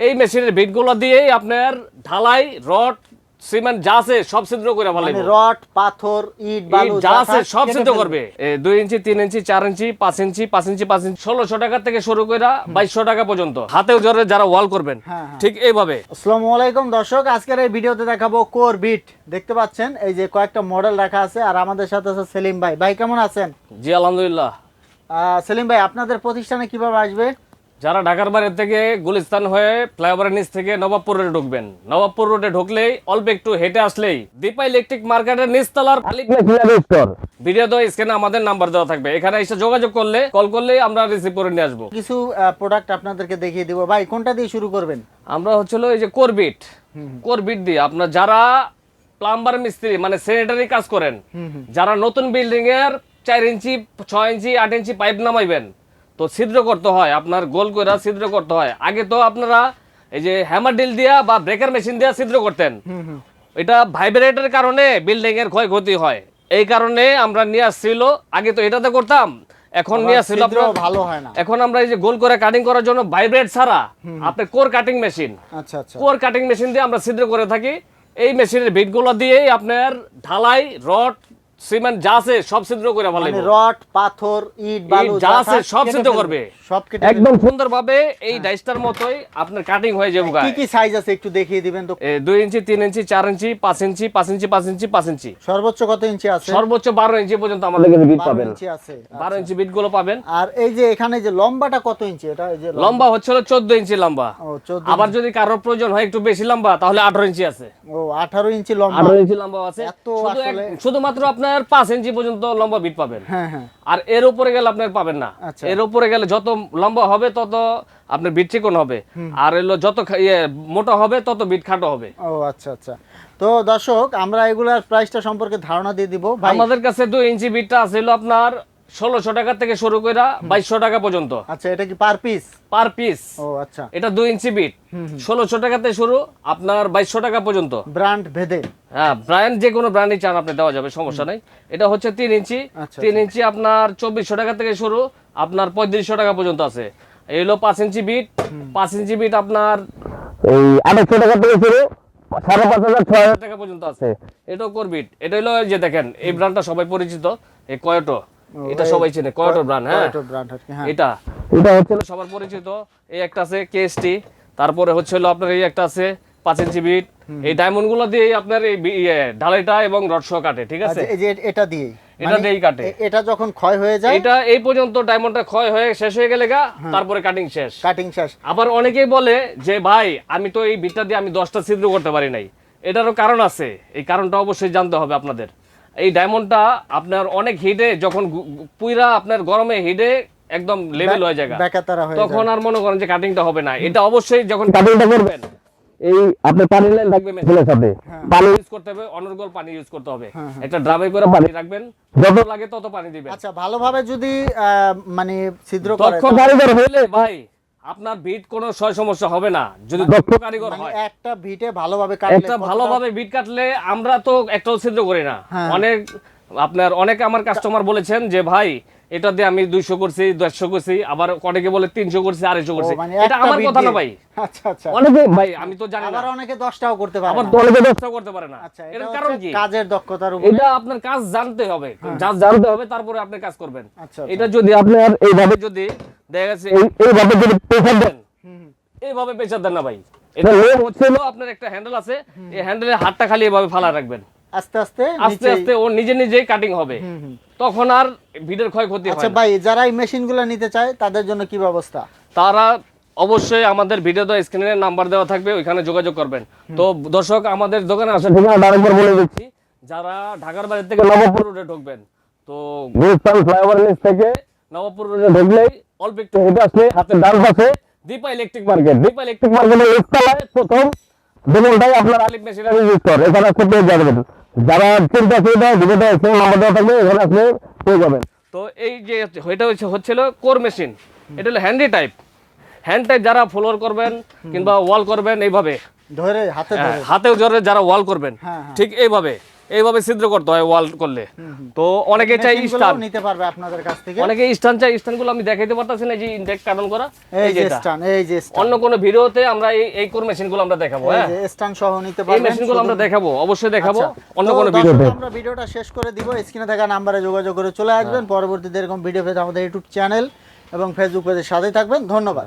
এই মেশিনের বিটগুলো দিয়েই আপনার ঢালাই রড সিমেন্ট যা আছে সব ছিদ্র করে ভালো মানে রড পাথর ইট বালু যা আছে সব ফেলবে। করবে। দুই ইঞ্চি তিন ইঞ্চি চার ইঞ্চি পাঁচ ইঞ্চি পাঁচ ইঞ্চি পাঁচ ইঞ্চি ষোলোশো টাকা থেকে শুরু করে বাইশশো টাকা পর্যন্ত। হাতেও জোরে যারা ওয়াল করবেন হ্যাঁ, হ্যাঁ। ঠিক এইভাবে। আসসালামু আলাইকুম দর্শক আজকের এই ভিডিওতে দেখাবো কোর বিট দেখতে পাচ্ছেন এই যে কয়েকটা মডেল রাখা আছে আর আমাদের সাথে আছে সেলিম ভাই। ভাই কেমন আছেন? জি আলহামদুলিল্লাহ। সেলিম ভাই আপনাদের প্রতিষ্ঠানে কীভাবে আসবে? যারা ঢাকার বাইরে থেকে গুলিস্তান হয়ে ফ্লাইওভারের নিচ থেকে নবাবপুর রোডে ঢুকবেন। নবাবপুর রোডে ঢুকলেই অল্প একটু হেঁটে আসলেই দীপা ইলেকট্রিক মার্কেটের নিচতলার ভিডিও তো স্ক্রিনে আমাদের নাম্বার দেওয়া থাকবে। এখানে এসে যোগাযোগ করলে কল করলেই আমরা রিসিভ করে নিয়ে আসব। কিছু প্রোডাক্ট আপনাদেরকে দেখিয়ে দিব। ভাই কোনটা দিয়ে শুরু করবেন? আমরা হচ্ছিল এই যে কোরবিট। কোরবিট দিয়ে আপনার যারা প্লাম্বার মিস্ত্রি মানে স্যানিটারি কাজ করেন যারা নতুন বিল্ডিং এর চার ইঞ্চি ছয় ইঞ্চি আট ইঞ্চি পাইপ নামাইবেন তো ছিদ্র করতে হয় আপনার গোল করে ছিদ্র করতে হয়। আগে তো আপনারা এই যে হ্যামার ডিল দিয়া বা ব্রেকার মেশিন দিয়া ছিদ্র করতেন। এটা ভাইব্রেটের কারণে বিল্ডিং এর ক্ষয়ক্ষতি হয়। এই কারণে আমরা নিয়ে আসছিল আগে তো এটাতে করতাম। এখন নিয়ে আসছিল আপনার ভালো হয় না। এখন আমরা এই যে গোল করে কাটিং করার জন্য ভাইব্রেট ছাড়া আপনার কোর কাটিং মেশিন আচ্ছা আচ্ছা। কোর কাটিং মেশিন দিয়ে আমরা ছিদ্র করে থাকি। এই মেশিনের বিটগুলো দিয়েই আপনার ঢালাই রড সিমেন্ট যা আছে সব ছিদ্র করে ভালো মানে রড পাথর ইট বালু যা আছে সব ছিদ্র করবে। সব কেটে একদম সুন্দরভাবে এই ডাইসটার মতোই আপনার কাটিং হয়ে যাবে কি কি সাইজ আছে একটু দেখিয়ে দিবেন তো? দুই ইঞ্চি তিন ইঞ্চি চার ইঞ্চি পাঁচ ইঞ্চি পাঁচ ইঞ্চি পাঁচ ইঞ্চি পাঁচ ইঞ্চি। সর্বোচ্চ কত ইঞ্চি আছে? সর্বোচ্চ বারো ইঞ্চি পর্যন্ত আমাদের কাছে বিট পাবেন। ইঞ্চি আছে বারো ইঞ্চি বিটগুলো পাবেন। আর এই যে এখানে যে লম্বাটা কত ইঞ্চি? এটা এই যে লম্বা। হচ্ছিল চোদ্দ ইঞ্চি লম্বা। আবার যদি কারোর প্রয়োজন হয় একটু বেশি লম্বা তাহলে আঠারো ইঞ্চি আছে। ও আঠারো ইঞ্চি লম্বা। আঠারো ইঞ্চি লম্বা আছে। শুধু শুধুমাত্র আপনার পাঁচ ইঞ্চি পর্যন্ত লম্বা বিট পাবেন। হ্যাঁ হ্যাঁ। আর এর উপরে গেলে আপনার পাবেন না। আচ্ছা। এর উপরে গেলে যত লম্বা হবে তত আপনার বিট চিকন হবে। আর এলো যত ইয়ে মোটা হবে তত বিট খাটো হবে। ও আচ্ছা আচ্ছা। তো দর্শক আমরা এগুলার প্রাইসটা সম্পর্কে ধারণা দিয়ে দিব। আমাদের কাছে দুই ইঞ্চি বিটটা আছে আপনার ষোলোশো টাকা থেকে শুরু করে বাইশশো টাকা পর্যন্ত। আচ্ছা এটা কি পার পিস পার পিস ও আচ্ছা। এটা দুই ইঞ্চি বিট ষোলোশো টাকাতে শুরু আপনার বাইশশো টাকা পর্যন্ত। ব্র্যান্ড ভেদে। হ্যাঁ ব্র্যান্ড যে কোনো ব্র্যান্ডই চান আপনি দেওয়া যাবে সমস্যা নেই। এটা হচ্ছে তিন ইঞ্চি। আচ্ছা, তিন ইঞ্চি আপনার চব্বিশশো টাকা থেকে শুরু আপনার পঁয়ত্রিশশো টাকা পর্যন্ত আছে। এই হলো পাঁচ ইঞ্চি বিট পাঁচ ইঞ্চি বিট আপনার এই আড়াইশো টাকা থেকে শুরু সাড়ে পাঁচ হাজার ছয় হাজার টাকা পর্যন্ত আছে। এটাও করবিট এটা হলো যে দেখেন এই ব্র্যান্ডটা সবাই পরিচিত এই কয়টো এটা সবাই চেনে কয়টো ব্র্যান্ড হ্যাঁ? এটা হ্যাঁ। এটা। এটা হচ্ছে সবার পরিচিত এই একটা আছে কেএসটি তারপরে হচ্ছে হলো আপনার এই একটা আছে পাঁচ ইঞ্চি বিট। এই ডায়মন্ডগুলো দিয়ে আপনার এই ইয়ে, ঢালাইটা এবং রড কাটে ঠিক আছে? আচ্ছা এই যে এটা দিয়েই। এটা দিয়েই কাটে। এটা যখন ক্ষয় হয়ে যায় এটা এই পর্যন্ত ডায়মন্ডটা ক্ষয় হয়ে শেষ হয়ে গেলে গা তারপরে কাটিং শেষ। কাটিং শেষ। আবার অনেকেই বলে যে ভাই আমি তো এই বিটটা দিয়ে আমি দশটা ছিদ্র করতে পারি নাই। এটারও কারণ আছে। এই কারণটা অবশ্যই জানতে হবে আপনাদের। এই ডায়মন্ডটা আপনার অনেক হিটে যখন পুইরা আপনার গরমে হিটে একদম লেভেল হয়ে যায় তখন আর মনে করেন যে কাটিংটা হবে না। এটা অবশ্যই যখন কাটিংটা করবেন। এই আপনার পানি লাইন থাকবে মেশিনের সাথে। পানি ইউজ করতে হবে অনর্গল পানি ইউজ করতে হবে। একটা ড্রামে করে পানি রাখবেন যত লাগে তত পানি দিবেন। আচ্ছা ভালোভাবে যদি আহ, মানে ছিদ্র করে দক্ষ কারিগর হইলে ভাই আপনার বিট কোনো সয় সমস্যা হবে না। যদি দক্ষ কারিগর মানে হয়। একটা ভিটে ভালোভাবে কাটলে একটা ভালোভাবে বিট কাটলে আমরা তো একটাও ছিদ্র করি না। হ্যাঁ। অনেক আপনার অনেক আমার কাস্টমার বলেছেন যে ভাই এটা দিয়ে আমি দুইশো করছি দেড়শো করছি আবার অনেকে বলে তিনশো করছি আড়াইশো করছি। মানে এটা আমার কথা না ভাই। আচ্ছা আচ্ছা। অনেকে ভাই আমি তো জানি আবার অনেকে দশটাও করতে পারে আবার। অনেকে দশটাও করতে পারে না। আচ্ছা এর কারণ কি? কাজের দক্ষতার উপর। এটা আপনার কাজ জানতে হবে। যা জানতে হবে তারপরে আপনি কাজ করবেন। আচ্ছা। এটা যদি আপনার এইভাবে যদি দেখা গেছে এইভাবে যদি প্রেসার দেন। এইভাবে প্রেসার দেন না ভাই। এটা লোক হচ্ছে আপনার একটা হ্যান্ডেল আছে। এই হ্যান্ডেলের হাতটা খালি এভাবে ফালা রাখবেন। আস্তে আস্তে আস্তে আস্তে ও নিজে নিজেই কাটিং হবে। তখন আর ভিডের ক্ষয়ক্ষতি হয় আচ্ছা ভাই যারা এই মেশিনগুলো নিতে চায় তাদের জন্য কি ব্যবস্থা? তারা অবশ্যই আমাদের ভিডিও নাম্বার দেওয়া থাকবে ওইখানে যোগাযোগ করবেন। তো দর্শক আমাদের দোকানে আসার ঠিকানা আরেকবার বলে দিচ্ছি। যারা ঢাকার বাইরে থেকে নবাবপুর রোডে ঢুকবেন তো গুলিস্তান ফ্লাইওভার নিচ থেকে নবাবপুর রোডে ঢুকলেই অল্প একটু হেঁটে আসলে হাতের ডান পাশে Dipa electric market Dipa electric মার্কেটের একতলায় প্রথম দুটাই আপনার আলিফ মেশিনারি এখানে পেয়ে যাবেন যারা চিন্তা ভিডিওটা নাম্বার দেওয়া থাকবে এখানে আসলে পেয়ে যাবেন। তো এই যে এটা হচ্ছে হচ্ছিল কোর মেশিন এটা হলো হ্যান্ডি টাইপ হ্যান্ড টাইপ যারা ফ্লোর করবেন কিংবা ওয়াল করবেন এইভাবে। ধরে হাতে হ্যাঁ, ধরে। যারা ওয়াল করবেন হ্যাঁ, হ্যাঁ। ঠিক এইভাবে। এইভাবে ছিদ্র করতে হয় ওয়াল করলে। তো অনেকে চাই স্টান নিতে পারবে আপনাদের কাছ থেকে। অনেকে স্টান চাই স্টানগুলো আমি দেখাইতে পারতাছি না এই যে ইনটেক কার্টন করা এই এই যে স্টান এই যে অন্য কোনো ভিডিওতে আমরা এই এই কোর মেশিনগুলো আমরা দেখাবো হ্যাঁ? স্টান সহ নিতে এই পারবেন মেশিনগুলো আমরা দেখাবো অবশ্যই দেখাবো আচ্ছা, অন্য কোনো ভিডিওতে। আমরা ভিডিওটা শেষ করে দিব স্ক্রিনে থাকা নাম্বারে যোগাযোগ করে চলে আসবেন পরবর্তীতে এরকম ভিডিও পেতে আমাদের ইউটিউব চ্যানেল এবং ফেসবুক পেজের সাথে থাকবেন ধন্যবাদ।